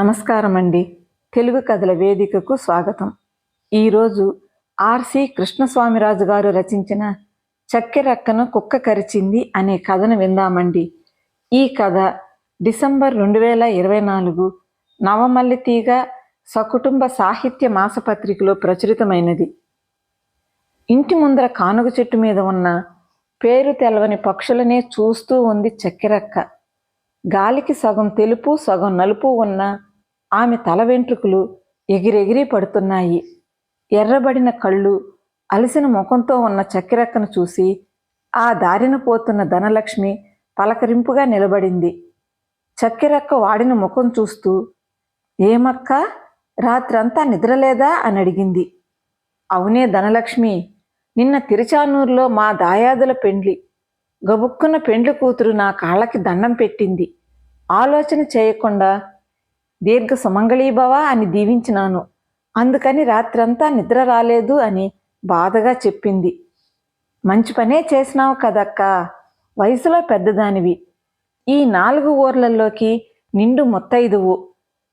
నమస్కారం అండి తెలుగు కథల వేదికకు స్వాగతం. ఈరోజు ఆర్సి కృష్ణస్వామిరాజు గారు రచించిన చక్కెరక్కను కుక్క కరిచింది అనే కథను విందామండి. ఈ కథ డిసెంబర్ రెండు వేల ఇరవై నాలుగు నవమల్లితీగ సకుటుంబ సాహిత్య మాసపత్రికలో ప్రచురితమైనది. ఇంటి ముందర కానుగ చెట్టు మీద ఉన్న పేరు తెలవని పక్షులనే చూస్తూ ఉంది చక్కెరక్క. గాలికి సగం తెలుపు సగం నలుపు ఉన్న ఆమె తల వెంట్రుకలు ఎగిరెగిరి పడుతున్నాయి. ఎర్రబడిన కళ్ళు అలసిన ముఖంతో ఉన్న చక్కెరక్కను చూసి ఆ దారిన పోతున్న ధనలక్ష్మి పలకరింపుగా నిలబడింది. చక్కెరక్క వాడిన ముఖం చూస్తూ ఏమక్క రాత్రంతా నిద్రలేదా? అని అడిగింది. అవునే ధనలక్ష్మి నిన్న తిరుచానూరులో మా దాయాదుల పెండ్లి. గబుక్కున్న పెండ్లి కూతురు నా కాళ్ళకి దండం పెట్టింది. ఆలోచన చేయకుండా దీర్ఘ సుమంగళీభవ అని దీవించినాను. అందుకని రాత్రంతా నిద్ర రాలేదు అని బాధగా చెప్పింది. మంచి పనే చేసినావు కదక్క వయసులో పెద్దదానివి. ఈ నాలుగు ఊర్లలోకి నిండు మొత్తైదువు.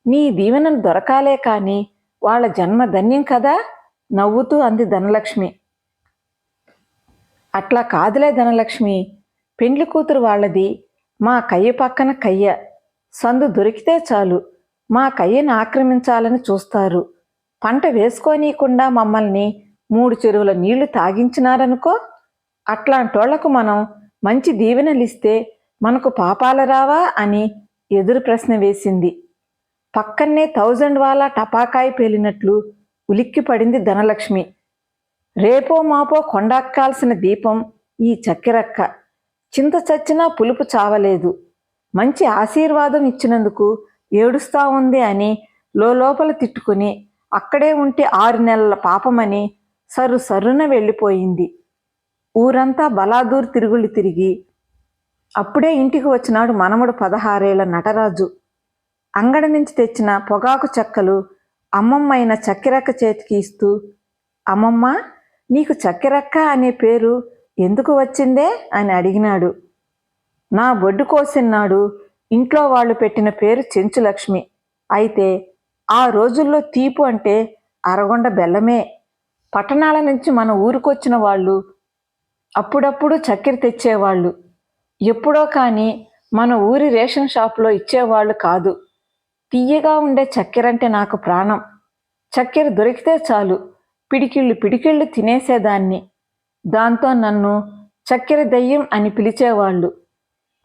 నీ దీవెనలు దొరకాలే కాని వాళ్ళ జన్మ ధన్యం కదా? నవ్వుతూ అంది ధనలక్ష్మి. అట్లా కాదులే ధనలక్ష్మి పెండ్లి కూతురు వాళ్ళది మా కయ్య పక్కన కయ్య. సందు దొరికితే చాలు. మా కయ్యను ఆక్రమించాలని చూస్తారు. పంట వేసుకోనీయకుండా మమ్మల్ని మూడు చెరువుల నీళ్ళు తాగించినారనుకో అట్లాంటోళ్ళకు మనం మంచి దీవెనలిస్తే మనకు పాపాల రావా అని ఎదురు ప్రశ్న వేసింది. పక్కన్నే థౌజండ్ వాలా టపాకాయ పేలినట్లు ఉలిక్కి పడింది ధనలక్ష్మి. రేపో మాపో కొండక్కాల్సిన దీపం ఈ చక్కెరక్క. చింత చచ్చినా పులుపు చావలేదు. మంచి ఆశీర్వాదం ఇచ్చినందుకు ఏడుస్తా ఉంది అని లోపల తిట్టుకుని అక్కడే ఉంటే ఆరు నెలల పాపమని సరు సరున వెళ్ళిపోయింది. ఊరంతా బలాదూర్ తిరుగుళ్ళు తిరిగి అప్పుడే ఇంటికి వచ్చినాడు మనముడు పదహారేళ్ళ నటరాజు. అంగడి నుంచి తెచ్చిన పొగాకు చెక్కలు అమ్మమ్మ అయిన చక్కెరక్క చేతికి ఇస్తూ అమ్మమ్మ నీకు చక్కెరక్క అనే పేరు ఎందుకు వచ్చిందే? అని అడిగినాడు. నా బొడ్డు కోసినాడు ఇంట్లో వాళ్ళు పెట్టిన పేరు చెంచులక్ష్మి. అయితే ఆ రోజుల్లో తీపు అంటే అరగొండ బెల్లమే. పట్టణాల నుంచి మన ఊరికొచ్చిన వాళ్ళు అప్పుడప్పుడు చక్కెర తెచ్చేవాళ్ళు. ఎప్పుడో కానీ మన ఊరి రేషన్ షాపులో ఇచ్చేవాళ్ళు కాదు. తీయగా ఉండే చక్కెర అంటే నాకు ప్రాణం. చక్కెర దొరికితే చాలు. పిడికిళ్ళు పిడికిళ్ళు తినేసేదాన్ని. దాంతో నన్ను చక్కెర దయ్యం అని పిలిచేవాళ్ళు.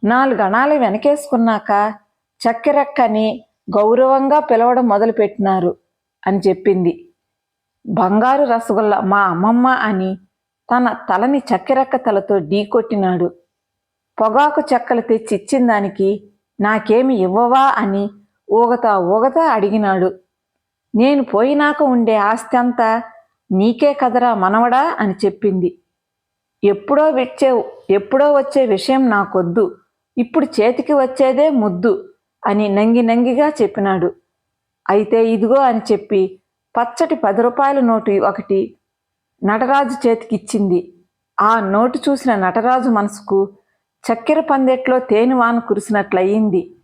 నాలుగు గణాలు వెనకేసుకున్నాక చక్కెరక్కని గౌరవంగా పిలవడం మొదలుపెట్టినారు అని చెప్పింది. బంగారు రసగుల్ల మా అమ్మమ్మ అని తన తలని చక్కెరక్క తలతో ఢీకొట్టినాడు. పొగాకు చెక్కలు తెచ్చి ఇచ్చిన దానికి నాకేమి ఇవ్వవా అని ఊగతా ఊగతా అడిగినాడు. నేను పోయినాక ఉండే ఆస్తి అంతా నీకే కదరా మనవడా అని చెప్పింది. ఎప్పుడో వచ్చే ఎప్పుడో వచ్చే విషయం నాకొద్దు. ఇప్పుడు చేతికి వచ్చేదే ముద్దు అని నంగి నంగిగా చెప్పినాడు. అయితే ఇదిగో అని చెప్పి పచ్చటి పది రూపాయల నోటు ఒకటి నటరాజు చేతికిచ్చింది. ఆ నోటు చూసిన నటరాజు మనసుకు చక్కెర పందెట్లో తేనె వాన కురిసినట్లయింది.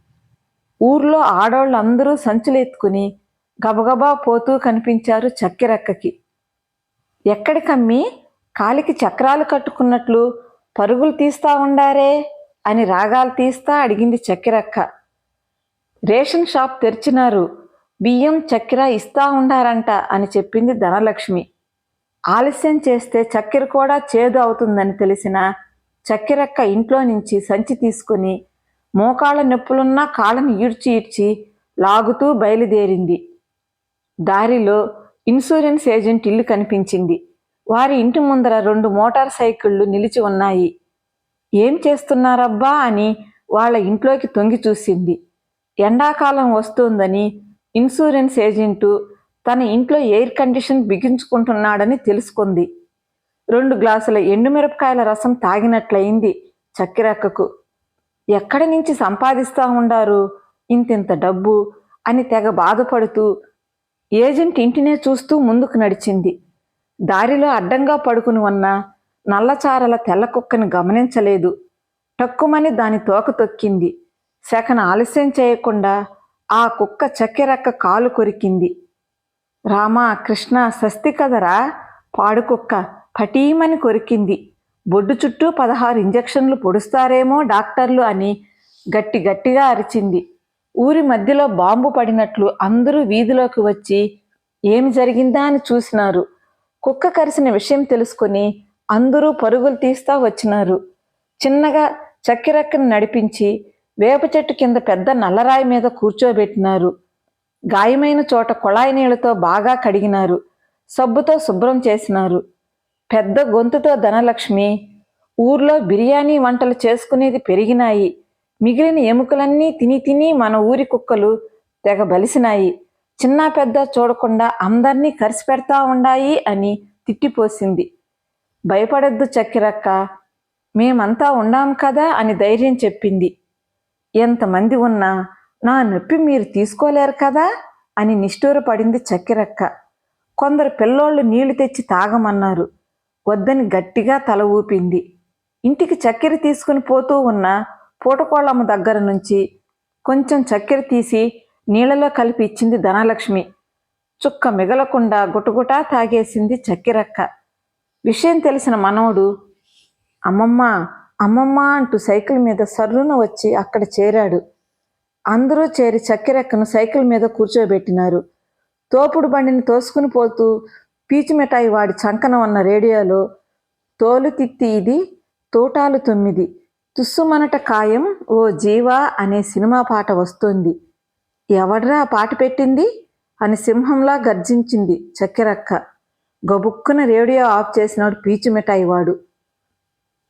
ఊర్లో ఆడోళ్ళందరూ సంచులెత్తుకుని గబగబా పోతూ కనిపించారు చక్కెరక్కకి. ఎక్కడికమ్మి? కాలికి చక్రాలు కట్టుకున్నట్లు పరుగులు తీస్తా ఉండారే? అని రాగాలు తీస్తా అడిగింది చక్కెరక్క రేషన్ షాప్ తెరిచినారు. బియ్యం చక్కెర ఇస్తా ఉండారంట అని చెప్పింది ధనలక్ష్మి. ఆలస్యం చేస్తే చక్కెర కూడా చేదు అవుతుందని తెలిసిన చక్కెరక్క ఇంట్లో నుంచి సంచి తీసుకుని మోకాళ్ళ నొప్పులున్నా కాళ్ళని ఈడ్చి ఈడ్చి లాగుతూ బయలుదేరింది. దారిలో ఇన్సూరెన్స్ ఏజెంట్ ఇల్లు కనిపించింది. వారి ఇంటి ముందర రెండు మోటార్ సైకిళ్ళు నిలిచి ఉన్నాయి. ఏం చేస్తున్నారబ్బా అని వాళ్ళ ఇంట్లోకి తొంగి చూసింది. ఎండాకాలం వస్తుందని ఇన్సూరెన్స్ ఏజెంటు తన ఇంట్లో ఎయిర్ కండిషన్ బిగించుకుంటున్నాడని తెలుసుకుంది. రెండు గ్లాసుల ఎండుమిరపకాయల రసం తాగినట్లయింది చక్కెరక్కకు. ఎక్కడి నుంచి సంపాదిస్తూ ఉండారు ఇంతింత డబ్బు అని తెగ బాధపడుతూ ఏజెంట్ ఇంటినే చూస్తూ ముందుకు నడిచింది. దారిలో అడ్డంగా పడుకుని ఉన్న నల్లచారల తెల్ల కుక్కని గమనించలేదు. టక్కుమని దాని తోక తొక్కింది. సెకన ఆలస్యం చేయకుండా ఆ కుక్క చక్కెరక్క కాలు కొరికింది. రామా కృష్ణ స్వస్తి కదరా? పాడుకుక్క పటీమని కొరికింది. బొడ్డు చుట్టూ పదహారు ఇంజెక్షన్లు పొడుస్తారేమో డాక్టర్లు అని గట్టి గట్టిగా అరిచింది. ఊరి మధ్యలో బాంబు పడినట్లు అందరూ వీధిలోకి వచ్చి ఏమి జరిగిందా అని చూసినారు. కుక్క కరిసిన విషయం తెలుసుకొని అందరూ పరుగులు తీస్తా వచ్చినారు. చిన్నగా చక్కెరక్కను నడిపించి వేప చెట్టు కింద పెద్ద నల్లరాయి మీద కూర్చోబెట్టినారు. గాయమైన చోట కుళాయి నీళ్ళతో బాగా కడిగినారు. సబ్బుతో శుభ్రం చేసినారు. పెద్ద గొంతుతో ధనలక్ష్మి ఊర్లో బిర్యానీ వంటలు చేసుకునేది పెరిగినాయి. మిగిలిన ఎముకలన్నీ తిని తిని మన ఊరి కుక్కలు తెగ బలిసినాయి చిన్న పెద్ద చూడకుండా అందరినీ కరిసి పెడతా ఉండాయి అని తిట్టిపోసింది. భయపడద్దు చక్కెరక్క మేమంతా ఉండాం కదా అని ధైర్యం చెప్పింది. ఎంతమంది ఉన్నా నా నొప్పి మీరు తీసుకోలేరు కదా అని నిష్ఠూరపడింది చక్కెరక్క కొందరు పిల్లోళ్ళు నీళ్ళు తెచ్చి తాగమన్నారు. వద్దని గట్టిగా తల ఊపింది. ఇంటికి చక్కెర తీసుకుని పోతూ ఉన్న పూటకోళ్ళమ్మ దగ్గర నుంచి కొంచెం చక్కెర తీసి నీళ్ళలో కలిపి ఇచ్చింది ధనలక్ష్మి. చుక్క మిగలకుండా గుటగుటా తాగేసింది చక్కెరక్క విషయం తెలిసిన మనవడు అమ్మమ్మ అమ్మమ్మ అంటూ సైకిల్ మీద సర్రున వచ్చి అక్కడ చేరాడు. అందరూ చేరి చక్కెరెక్కను సైకిల్ మీద కూర్చోబెట్టినారు. తోపుడు బండిని తోసుకుని పోతూ పీచు మిఠాయి వాడి చంకన ఉన్న రేడియోలో తోలు తిత్తి ఇది తోటాలు తొమ్మిది. తుస్సుమనట ఖాయం ఓ జీవా అనే సినిమా పాట వస్తోంది. ఎవడ్రా పాట పెట్టింది? అని సింహంలా గర్జించింది చక్కెరక్క. గబుక్కున రేడియో ఆఫ్ చేసినాడు పీచు మిఠాయి వాడు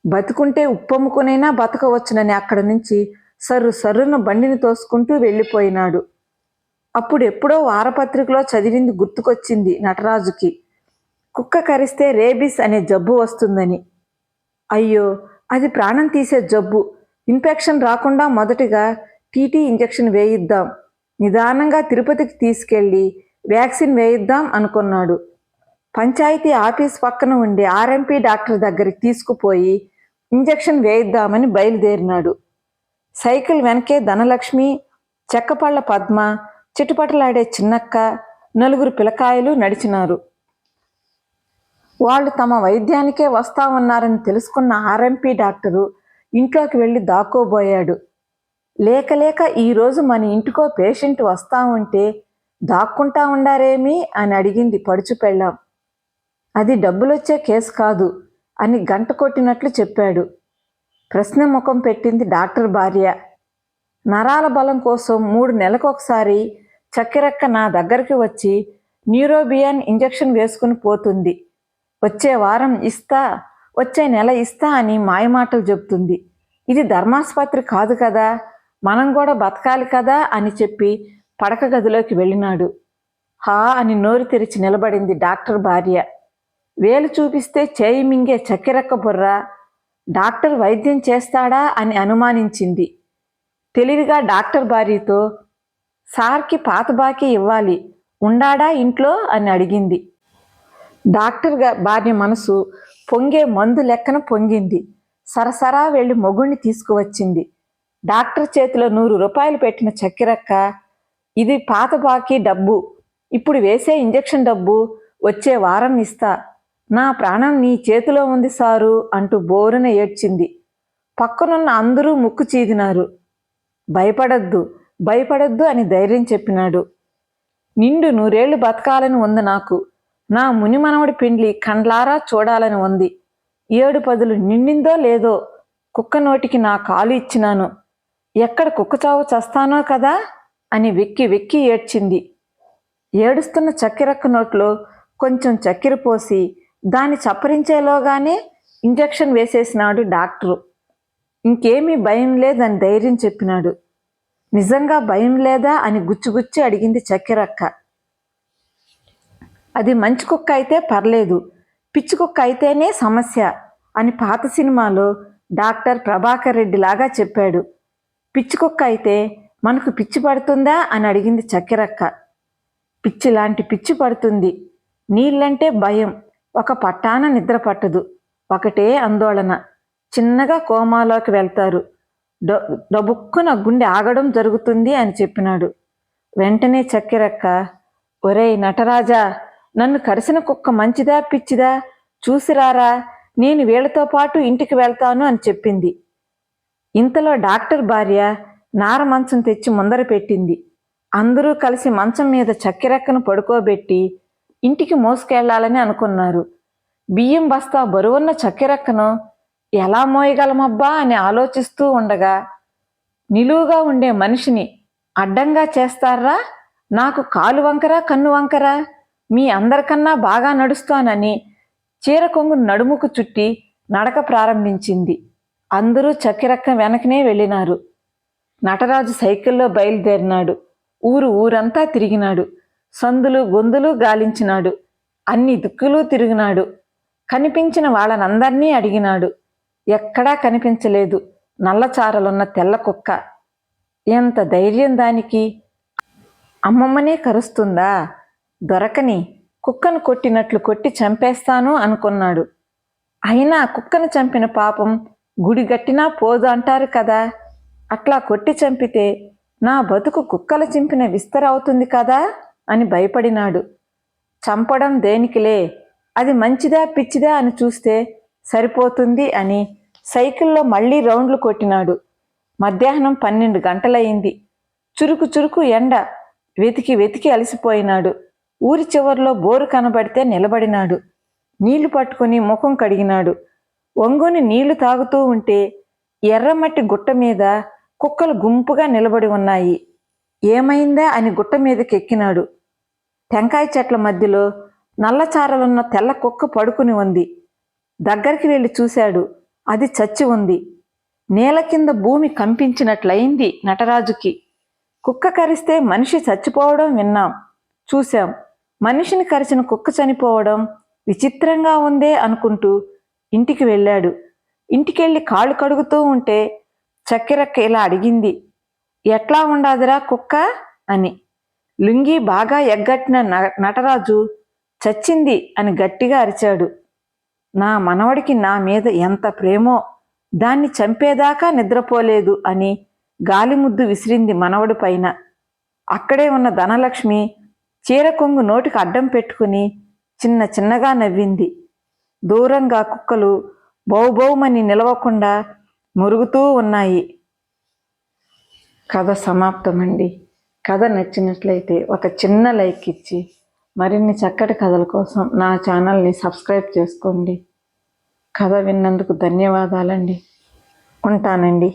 బతుకుంటే ఉప్పమ్ముకునైనా బతకవచ్చునని అక్కడి నుంచి సర్రు సర్రున బండిని తోసుకుంటూ వెళ్ళిపోయినాడు. అప్పుడు ఎప్పుడో వారపత్రికలో చదివింది గుర్తుకొచ్చింది నటరాజుకి. కుక్క కరిస్తే రేబిస్ అనే జబ్బు వస్తుందని. అయ్యో అది ప్రాణం తీసే జబ్బు. ఇన్ఫెక్షన్ రాకుండా మొదటిగా టీటీ ఇంజెక్షన్ వేయిద్దాం. నిదానంగా తిరుపతికి తీసుకెళ్ళి వ్యాక్సిన్ వేయిద్దాం అనుకున్నాడు. పంచాయతీ ఆఫీస్ పక్కన ఉండే ఆర్ఎంపీ డాక్టర్ దగ్గరికి తీసుకుపోయి ఇంజెక్షన్ వేయిద్దామని బయలుదేరినాడు. సైకిల్ వెనకే ధనలక్ష్మి చెక్కపళ్ళ పద్మ చిటుపటలాడే చిన్నక్క నలుగురు పిలకాయలు నడిచినారు. వాళ్ళు తమ వైద్యానికే వస్తా ఉన్నారని తెలుసుకున్న ఆర్ఎంపీ డాక్టరు ఇంట్లోకి వెళ్ళి దాక్కోబోయాడు. లేక లేక ఈరోజు మన ఇంటికో పేషెంట్ వస్తా ఉంటే దాక్కుంటా ఉండారేమి అని అడిగింది పడుచు పెళ్ళాం. అది డబ్బులొచ్చే కేసు కాదు అని గంట కొట్టినట్లు చెప్పాడు. ప్రశ్న ముఖం పెట్టింది డాక్టర్ భార్య. నరాల బలం కోసం మూడు నెలకొకసారి చక్కెరక్క నా దగ్గరికి వచ్చి న్యూరోబియాన్ ఇంజెక్షన్ వేసుకుని పోతుంది. వచ్చే వారం ఇస్తా వచ్చే నెల ఇస్తా అని మాయమాటలు చెప్తుంది. ఇది ధర్మాసుపత్రి కాదు కదా మనం కూడా బతకాలి కదా అని చెప్పి పడక గదిలోకి వెళ్ళినాడు. హా అని నోరు తెరిచి నిలబడింది డాక్టర్ భార్య. వేలు చూపిస్తే చేయి మింగే చక్కెరక్క బుర్ర డాక్టర్ వైద్యం చేస్తాడా అని అనుమానించింది. తెలివిగా డాక్టర్ భార్యతో సార్కి పాత బాకీ ఇవ్వాలి ఉండాడా ఇంట్లో? అని అడిగింది. డాక్టర్ భార్య మనసు పొంగే మందు లెక్కన పొంగింది. సరసరా వెళ్ళి మొగుణ్ణి తీసుకువచ్చింది. డాక్టర్ చేతిలో నూరు రూపాయలు పెట్టిన చక్కెరక్క ఇది పాత బాకీ డబ్బు ఇప్పుడు వేసే ఇంజెక్షన్ డబ్బు వచ్చే వారం ఇస్తా నా ప్రాణం నీ చేతిలో ఉంది సారు అంటూ బోరున ఏడ్చింది. పక్కనున్న అందరూ ముక్కు చీదినారు. భయపడద్దు భయపడద్దు అని ధైర్యం చెప్పినాడు. నిండు నూరేళ్ళు బతకాలని ఉంది నాకు. నా మునిమనవడి పిండ్లి కండ్లారా చూడాలని ఉంది. ఏడు పదులు నిండిందో లేదో కుక్క నోటికి నా కాలు ఇచ్చినాను. ఎక్కడ కుక్క చావు చస్తానో కదా అని వెక్కి వెక్కి ఏడ్చింది. ఏడుస్తున్న చక్కెరక్క నోట్లో కొంచెం చక్కెర పోసి దాన్ని చప్పరించేలోగానే ఇంజెక్షన్ వేసేసినాడు డాక్టరు. ఇంకేమీ భయం లేదని ధైర్యం చెప్పినాడు. నిజంగా భయం లేదా అని గుచ్చుగుచ్చి అడిగింది చక్కెరక్క. అది మంచి కుక్క అయితే పర్లేదు పిచ్చి కుక్క అయితేనే సమస్య అని పాత సినిమాలో డాక్టర్ ప్రభాకర్ రెడ్డి లాగా చెప్పాడు. పిచ్చి కుక్క అయితే మనకు పిచ్చి పడుతుందా అని అడిగింది చక్కెరక్క. పిచ్చి లాంటి పిచ్చి పడుతుంది నీళ్ళంటే భయం. ఒక పట్టాన నిద్ర పట్టదు. ఒకటే ఆందోళన. చిన్నగా కోమాలోకి వెళ్తారు. డొ- డబుక్కున గుండె ఆగడం జరుగుతుంది అని చెప్పినాడు. వెంటనే చక్కెరక్క ఒరేయ్ నటరాజా నన్ను కరిసిన కుక్క మంచిదా పిచ్చిదా? చూసిరారా నేను వీళ్ళతో పాటు ఇంటికి వెళ్తాను అని చెప్పింది. ఇంతలో డాక్టర్ భార్య నార మంచం తెచ్చి ముందర పెట్టింది. అందరూ కలిసి మంచం మీద చక్కెరెక్కను పడుకోబెట్టి ఇంటికి మోసుకెళ్ళాలని అనుకున్నారు. బియ్యం బస్తా బరువున్న చక్కెరక్కను ఎలా మోయగలమబ్బా అని ఆలోచిస్తూ ఉండగా నిలువుగా ఉండే మనిషిని అడ్డంగా చేస్తారా? నాకు కాలు వంకరా కన్ను వంకరా? మీ అందరికన్నా బాగా నడుస్తానని చీర కొంగు నడుముకు చుట్టి నడక ప్రారంభించింది. అందరూ చక్కెరక్క వెనకనే వెళ్ళినారు. నటరాజు సైకిల్లో బయలుదేరినాడు. ఊరు ఊరంతా తిరిగినాడు. సందులు గొందులు గాలించినాడు. అన్ని దిక్కులు తిరిగినాడు. కనిపించిన వాళ్ళనందర్నీ అడిగినాడు. ఎక్కడా కనిపించలేదు. నల్లచారలున్న తెల్ల కుక్క. ఎంత ధైర్యం దానికి? అమ్మమ్మనే కరుస్తుందా? దొరకని. కుక్కను కొట్టినట్లు కొట్టి చంపేస్తాను అనుకున్నాడు. అయినా కుక్కను చంపిన పాపం గుడి గట్టినా పోదు అంటారు కదా. అట్లా కొట్టి చంపితే నా బతుకు కుక్కలు చింపిన విస్తర అవుతుంది కదా? అని భయపడినాడు. చంపడం దేనికిలే? అది మంచిదా పిచ్చిదా అని చూస్తే సరిపోతుంది అని సైకిల్లో మళ్ళీ రౌండ్లు కొట్టినాడు. మధ్యాహ్నం పన్నెండు గంటలయింది చురుకు చురుకు ఎండ వెతికి వెతికి అలసిపోయినాడు. ఊరి చివర్లో బోరు కనబడితే నిలబడినాడు. నీళ్ళు పట్టుకుని ముఖం కడిగినాడు. ఒంగుని నీళ్ళు తాగుతూ ఉంటే ఎర్రమట్టి గుట్ట మీద కుక్కలు గుంపుగా నిలబడి ఉన్నాయి. ఏమైందా అని గుట్ట మీదకెక్కినాడు. టెంకాయ చెట్ల మధ్యలో నల్లచారలున్న తెల్ల కుక్క పడుకుని ఉంది. దగ్గరికి వెళ్ళి చూశాడు. అది చచ్చి ఉంది. నేల కింద భూమి కంపించినట్లయింది నటరాజుకి. కుక్క కరిస్తే మనిషి చచ్చిపోవడం విన్నాం. చూశాం. మనిషిని కరిచిన కుక్క చనిపోవడం విచిత్రంగా ఉందే అనుకుంటూ ఇంటికి వెళ్ళాడు. ఇంటికెళ్ళి కాళ్ళు కడుగుతూ ఉంటే చక్కెరక్క ఇలా అడిగింది ఎట్లా ఉండాదిరా కుక్క? అని. లుంగి బాగా ఎగ్గట్టిన న- నటరాజు చచ్చింది అని గట్టిగా అరిచాడు. నా మనవడికి నా మీద ఎంత ప్రేమో దాన్ని చంపేదాకా నిద్రపోలేదు అని గాలిముద్దు విసిరింది మనవడి పైన. అక్కడే ఉన్న ధనలక్ష్మి చీర కొంగు నోటికి అడ్డం పెట్టుకుని చిన్న చిన్నగా నవ్వింది. దూరంగా కుక్కలు బౌబౌమని నిలవకుండా మురుగుతూ ఉన్నాయి. కథ సమాప్తమండి. కథ నచ్చినట్లయితే ఒక చిన్న లైక్ ఇచ్చి మరిన్ని చక్కటి కథల కోసం నా ఛానల్ని సబ్స్క్రైబ్ చేసుకోండి. కథ విన్నందుకు ధన్యవాదాలండి. ఉంటానండి.